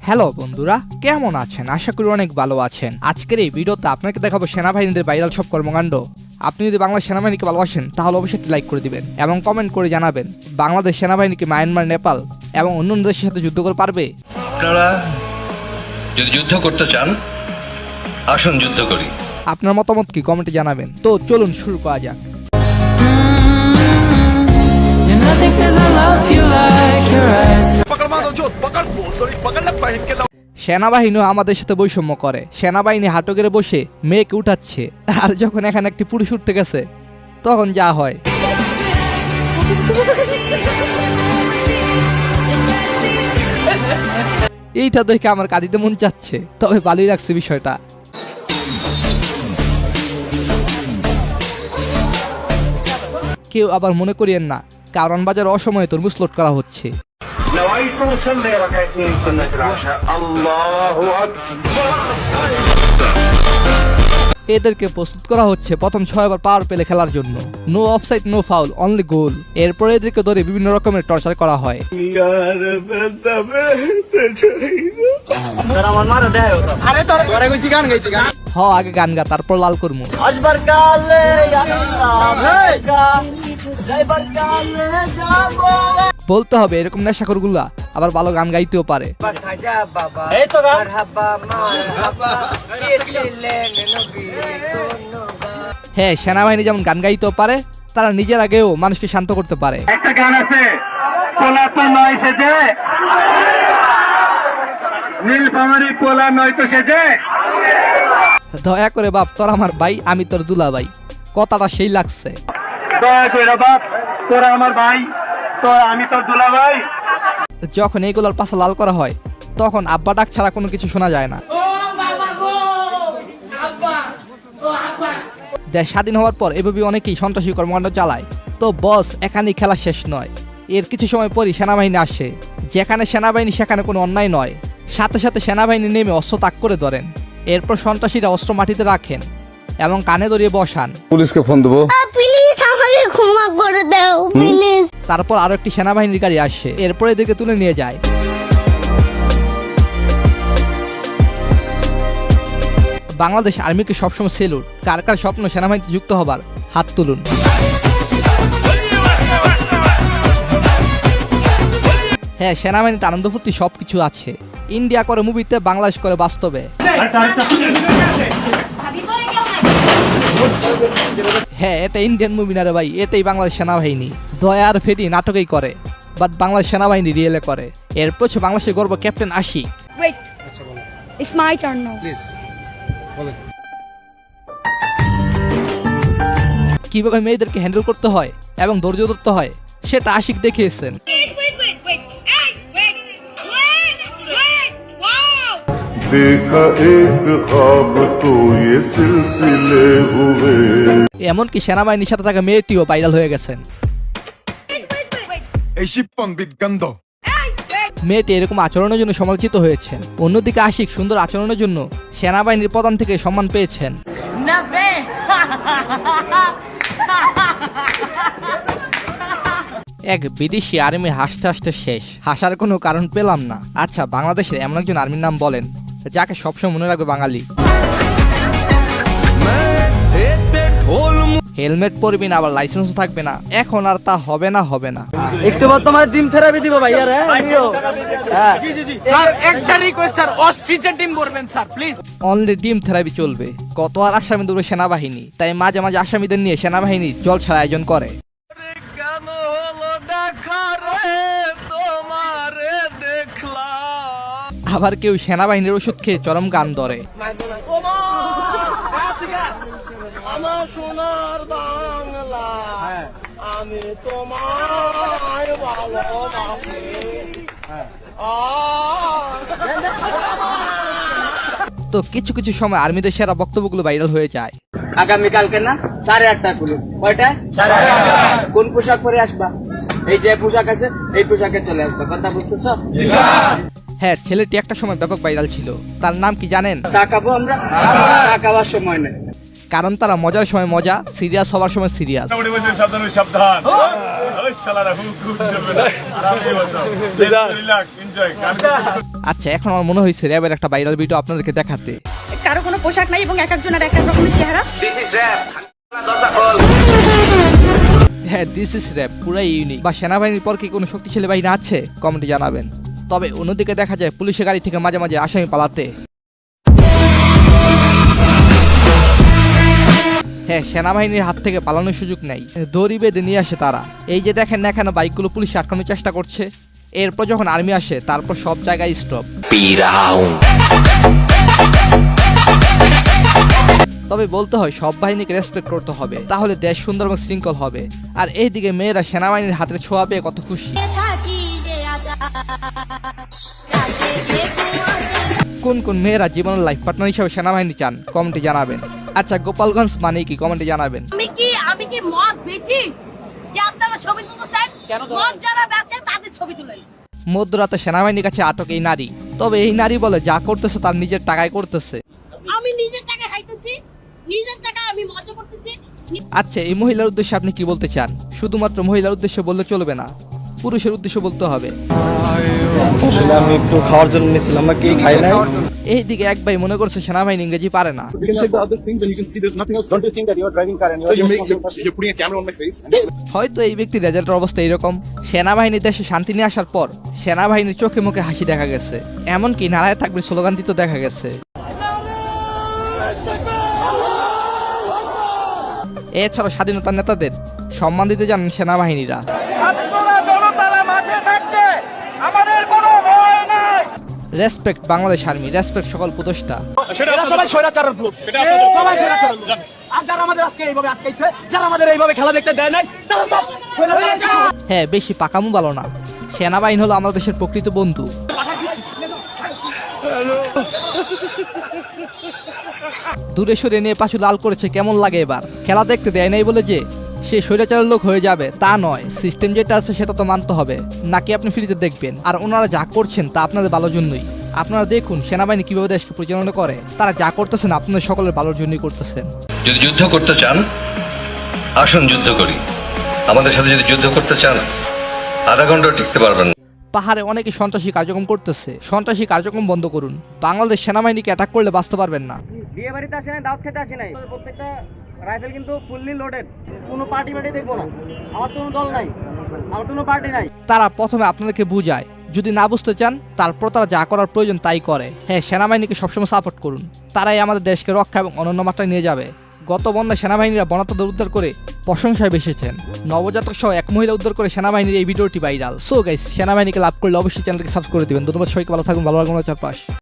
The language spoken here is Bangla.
হ্যালো বন্ধুরা কেমন আছেন? আশা করি অনেক ভালো আছেন। আজকের এই ভিডিওতে আপনাকে দেখাবো সেনাবাহিনীদের ভাইরাল সব কর্মকাণ্ড। আপনি যদি বাংলা সেনাবাহিনীকে ভালোবাসেন তাহলে অবশ্যই একটি লাইক করে দিবেন এবং কমেন্ট করে জানাবেন বাংলাদেশ সেনাবাহিনীকে মায়ানমার নেপাল এবং অন্যান্য দেশের সাথে যুদ্ধ করে পারবে? আপনারা যদি যুদ্ধ করতে চান আসুন যুদ্ধ করি। আপনার মতামত কি? কমেন্টে জানাবেন। তো চলুন শুরু করা যাক। সেনাবাহিনীও আমাদের সাথে বৈষম্য করে। সেনাবাহিনী হাটকেরে বসে মেয়েকে উঠাচ্ছে। আর যখন এখানে একটি পুরুষ উঠতে গেছে তখন যা হয়। এইটা দেখে আমার কাঁদিতে মন চাচ্ছে। তবে ভালোই লাগছে বিষয়টা। কেউ আবার মনে করিয়েন না। কারণ বাজার অসময়ে তরমুজ লোড করা হচ্ছে। এদেরকে প্রস্তুত করা হচ্ছে প্রথম ছয় বার পাওয়ার পেলে খেলার জন্য। No offside no foul only goal. এরপর এদেরকে ধরে বিভিন্ন রকমের টর্চার করা হয়। হ আগে গান গা তারপর লাল কর্মু। বলতে হবে এরকম নেশাখোরগুলা আবার ভালো গান গাইতেও পারে। হ্যাঁ সেনাবাহিনী যেমন গান গাইতেও পারে তারা নিজের আগেও মানুষকে শান্ত করতে পারে। একটা গান আছে পোলা তো নয় সেজে। নীলফামারি পোলা নয় তো সেজে। দয়া করে বাপ তোর আমার ভাই আমি তোর দুলা ভাই কথাটা সেই লাগছে। দয়া করে বাপ তোরা আমার ভাই। তো আমি তোর দুলা ভাই যখন এইগুলোর পাশে লাল করা হয় তখন আব্বা ডাক ছাড়া কোনো কিছু শোনা যায় না। দেশ স্বাধীন হওয়ার পর এভাবে অনেকেই সন্ত্রাসী কর্মকাণ্ড চালায়। তো বস এখানেই খেলা শেষ নয়। এর কিছু সময় পরই সেনাবাহিনী আসে। যেখানে সেনাবাহিনী সেখানে কোনো অন্যায় নয়। সাথে সাথে সেনাবাহিনী নেমে অস্ত্র তাক করে ধরেন। এরপর সন্ত্রাসীরা অস্ত্র মাটিতে রাখেন এবং কানে ধরিয়ে বসান। পুলিশকে ফোন দেবো? প্লিজ আমাকে ক্ষমা করে দাও প্লিজ তারপর আরও একটি সেনাবাহিনীর গাড়ি আসে, এরপর এদেরকে তুলে নিয়ে যায়। বাংলাদেশ আর্মিকে সবসময় সেলুট, কার কার স্বপ্ন সেনাবাহিনীতে যুক্ত হবার হাত তুলুন। হ্যাঁ সেনাবাহিনীতে আনন্দ ফুর্তি সবকিছু আছে। ইন্ডিয়া করে মুভিতে, বাংলাদেশ করে বাস্তবে। হ্যাঁ এটা ইন্ডিয়ান মুভি না রে ভাই এটাই বাংলাদেশ সেনাবাহিনী। দয়া আর ফেটি নাটকেই করে বাট বাংলাদেশ সেনাবাহিনী রিয়েলে করে। এরপর হচ্ছে বাংলাদেশের গর্ব ক্যাপ্টেন আশিক. কীভাবে মেয়েদেরকে হ্যান্ডেল করতে হয় এবং ধৈর্য ধরতে হয় সেটা আশিক দেখিয়েছেন। देखा एक ख्वाब तो ये सिलसिले हुए এমনকি সেনাবাহিনীর সাথে থাকা মেয়েটিও ভাইরাল হয়ে গেছেন এই শিপ্পন বিজ্ঞান্দ মেয়েটি এরকম আচরণের জন্য সমালোচিত হয়েছেন অন্যদিকে আশিক সুন্দর আচরণের জন্য সেনাবাহিনীর প্রধান থেকে সম্মান পেয়েছেন এক বিদেশি আর্মি হাসতে হাসতে শেষ হাসার কোনো কারণ পেলাম না আচ্ছা বাংলাদেশের এমন একজন আর্মির নাম বলেন যাকে সবসময় মনে রাখবে বাঙালি। হেলমেট পরবি না আবার লাইসেন্সও থাকবে না। এখন আর তা হবে না হবে না। একটু বাদ তোমার ডিম থেরাপি দিব ভাইয়া রে হ্যাঁ। স্যার একটা রিকোয়েস্ট স্যার অস্ট্রিচের টিম করবেন স্যার প্লিজ অনলি ডিম থেরাপি চলবে। কত আর আসামি দেবে সেনাবাহিনী তাই মাঝে মাঝে আসামিদের নিয়ে সেনাবাহিনী জলছাড়া আয়োজন করে। আবার কেউ সেনাবাহিনীর ওষুধ খেয়ে চরম গান ধরে। আমার সোনার বাংলা আমি তোমার ভালোবাসি। তো কিছু কিছু সময় আর্মিদের সেরা বক্তব্যগুলো ভাইরাল হয়ে যায়। আগামীকালকে না? সাড়ে আটটা খুলুন। কয়টা কোন পোশাক পরে আসবা? এই যে পোশাক আছে এই পোশাকে চলে আসবা। কথা বুঝতেছ? হ্যাঁ ছেলেটি একটা সময় ব্যাপক ভাইরাল ছিল। তার নাম কি জানেন? আমরা? সময় নেই। কারণ তারা মজার সময় মজা সিরিয়াস হওয়ার সময় সিরিয়াস। আচ্ছা এখন আমার মনে হয়েছে র্যাবের একটা ভাইরাল ভিডিও আপনাদেরকে দেখাতে। কারও কোনো পোশাক নাই এবং এক একজনের এক এক রকমের চেহারা? হ্যাঁ দিস ইস র্যাব পুরাই ইউনিক বা সেনাবাহিনীর পর কি কোনো শক্তিশালী বাহিনী আছে? কমেন্টে জানাবেন। তবে অন্যদিকে দেখা যায় পুলিশের গাড়ি থেকে মাঝে মাঝে আসামি পালাতে। হ্যাঁ সেনাবাহিনীর হাত থেকে পালানোর সুযোগ নেই। দড়ি বেঁধে নিয়ে আসে তারা। এই যে দেখেন না এখানে বাইকগুলো পুলিশ আটকানোর চেষ্টা করছে। এরপর যখন আর্মি আসে, তারপর সব জায়গায় স্টপ তবে বলতে হয়, সব বাহিনীকে রেসপেক্ট করতে হবে। তাহলে দেশ সুন্দর এবং শৃঙ্খল হবে। আর এইদিকে মেয়েরা সেনাবাহিনীর হাতের ছোঁয়া পেয়ে কত খুশি। কোন কোন মেয়েরা জীবনের লাইফ পার্টনার হিসেবে সেনাবাহিনী চান কমেন্টে জানাবেন। আচ্ছা গোপালগঞ্জ মানে কি? কমেন্টে জানাবেন। আমি কি আমি কি মদ বেচি? যে আপনারা ছবি তুলতেছেন মদ যারা বেচে তাদের ছবি তুলেন মধ্যরাতে সেনাবাহিনীর কাছে আটক এই নারী। তবে এই নারী বলে যা করতেছে তার নিজের টাকায় করতেছে। আমি নিজের টাকা খাইতেছি নিজের টাকা আমি মজা করতেছি। আচ্ছা এই মহিলার উদ্দেশ্যে আপনি কি বলতে চান? শুধুমাত্র মহিলার উদ্দেশ্যে বললে চলবে না। পুরুষের উদ্দেশ্যে বলতে হবে। আসলে আমি একটু খাওয়ার জন্য নিয়েছিলাম নাকি খাই নাই। এইদিকে এক ভাই মনে করছে সেনাবাহিনী ইংরেজি পারে না? হয়তো এই ব্যক্তির রেজাল্টের অবস্থা এরকম সেনাবাহিনী দেশে শান্তি নিয়ে আসার পর সেনাবাহিনীর চোখে মুখে হাসি দেখা গেছে। এমনকি নারায় থাকবে স্লোগান দিতে দেখা গেছে। এছাড়া স্বাধীনতা নেতাদের সম্মান দিতে জানেন সেনাবাহিনীরা। রেসপেক্ট বাংলাদেশ আর্মি রেসপেক্ট সকল প্রতিষ্ঠা। সবাই স্বৈরাচারের গ্রুপ সবাই স্বৈরাচারের গ্রুপ আর যারা আমাদের আজকে এইভাবে আটকাইছে যারা আমাদের এইভাবে খেলা দেখতে দেয় নাই তারা সব হ্যাঁ বেশি পাকামু ভালো না। সেনাবাহিনী হলো আমাদের দেশের প্রকৃত বন্ধু। দূরে সরে নিয়ে পাশে লাল করেছে কেমন লাগে এবার? খেলা দেখতে দেয় নাই বলে যে সে স্বৈরাচারের লোক হয়ে যাবে তা নয়। সিস্টেম যেটা আছে সেটা তো মানতে হবে। নাকি আপনি ফ্রিতে দেখবেন? আর ওনারা যা করছেন তা আপনাদের ভালোর জন্যই। আপনারা দেখুন সেনাবাহিনী কীভাবে দেশকে পরিচালনা করে। তারা যা করতেছেন আপনাদের সকলের ভালোর জন্যই করতেছেন। যদি যুদ্ধ করতে চান আসুন যুদ্ধ করি। আমাদের সাথে যদি যুদ্ধ করতে চান আধা ঘণ্টা টিকতে পারবেন পাহাড়ে অনেকে সন্ত্রাসী কার্যক্রম করতেছে। সন্ত্রাসী কার্যক্রম বন্ধ করুন। বাংলাদেশ সেনাবাহিনীকে অ্যাটাক করলে বাঁচতে পারবেন না। বিয়ে বাড়িতে আসে নাই দাওয়াত খেতে আসে নাই। প্রত্যেকটা রাইফেল কিন্তু ফুললি লোডেড কোনো পার্টি বাড়ি দেখব না। আমার কোনো দল নাই। আমার কোনো পার্টি নাই। তারা প্রথমে আপনাদেরকে বুঝায়। যদি না বুঝতে চান তারপর তারা যা করার প্রয়োজন তাই করে। হ্যাঁ সেনাবাহিনীকে সবসময় সাপোর্ট করুন। তারাই আমাদের দেশকে রক্ষা এবং অনন্য মাত্রায় নিয়ে যাবে। গত বন্যায় সেনাবাহিনীরা বনাতদের উদ্ধার করে প্রশংসায় বেসেছেন। নবজাতক সহ এক মহিলা উদ্ধার করে সেনাবাহিনীর এই ভিডিওটি ভাইরাল। সো গাইস সেনাবাহিনীকে লাভ করলে অবশ্যই চ্যানেলকে সাবস্ক্রাইব করে দিবেন। ধন্যবাদ সবাইকে, ভালো থাকুন, ভালো লাগবে চারপাশ।